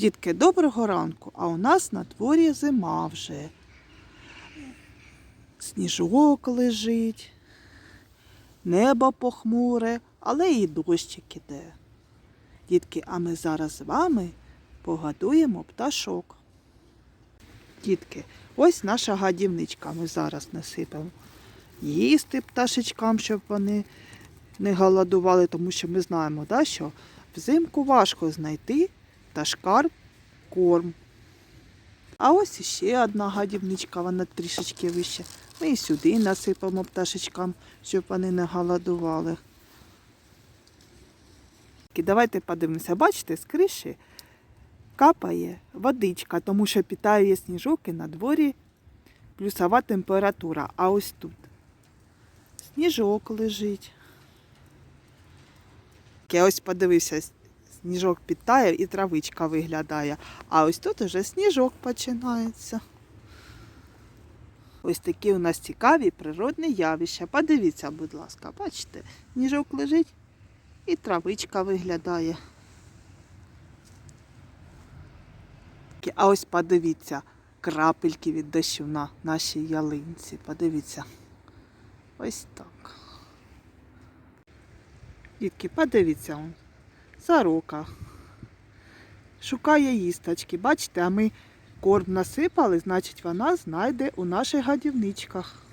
Дітки, доброго ранку, а у нас на дворі зима вже. Сніжок лежить, небо похмуре, але і дощик іде. Дітки, а ми зараз з вами погодуємо пташок. Дітки, ось наша гадівничка. Ми зараз насипемо їсти пташечкам, щоб вони не голодували, тому що ми знаємо, да, що взимку важко знайти пташкар корм. А ось іще одна гадівничка, вона трішечки вище. Ми і сюди насипемо пташечкам, щоб вони не голодували. І давайте подивимося, бачите, з криші капає водичка, тому що підтає сніжок і на дворі плюсова температура. А ось тут сніжок лежить. Я ось подивився, сніжок підтає і травичка виглядає. А ось тут уже сніжок починається. Ось такі у нас цікаві природні явища. Подивіться, будь ласка, бачите, сніжок лежить і травичка виглядає. А ось подивіться, крапельки від дощу на нашій ялинці. Подивіться. Ось так. Дітки, подивіться, сорока. Шукає їсточки. Бачите, а ми корм насипали, значить вона знайде у наших гадівничках.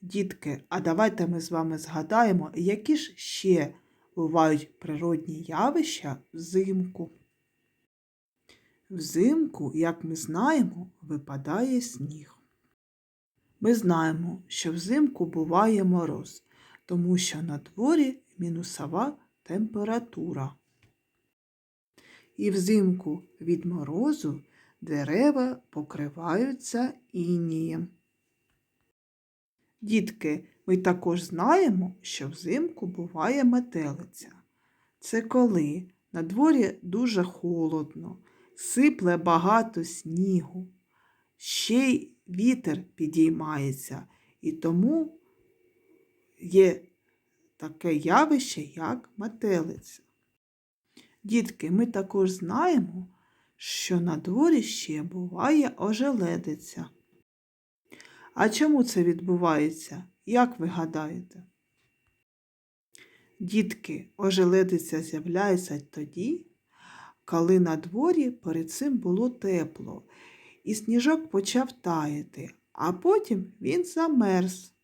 Дітки, а давайте ми з вами згадаємо, які ж ще бувають природні явища взимку. Взимку, як ми знаємо, випадає сніг. Ми знаємо, що взимку буває мороз, тому що на дворі мінусова температура. І взимку від морозу дерева покриваються інієм. Дітки, ми також знаємо, що взимку буває метелиця. Це коли на дворі дуже холодно, сипле багато снігу, ще й вітер підіймається, і тому є таке явище, як метелиця. Дітки, ми також знаємо, що на дворі ще буває ожеледиця. А чому це відбувається? Як ви гадаєте? Дітки, ожеледиця з'являється тоді, коли на дворі перед цим було тепло, і сніжок почав таяти, а потім він замерз.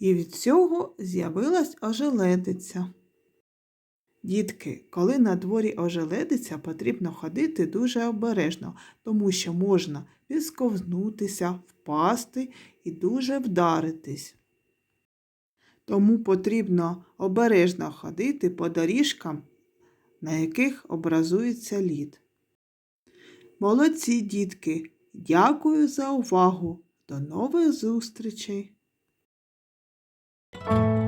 І від цього з'явилась ожеледиця. Дітки, коли на дворі ожеледиця, потрібно ходити дуже обережно, тому що можна підсковзнутися, впасти і дуже вдаритись. Тому потрібно обережно ходити по доріжкам, на яких образується лід. Молодці, дітки! Дякую за увагу! До нових зустрічей! you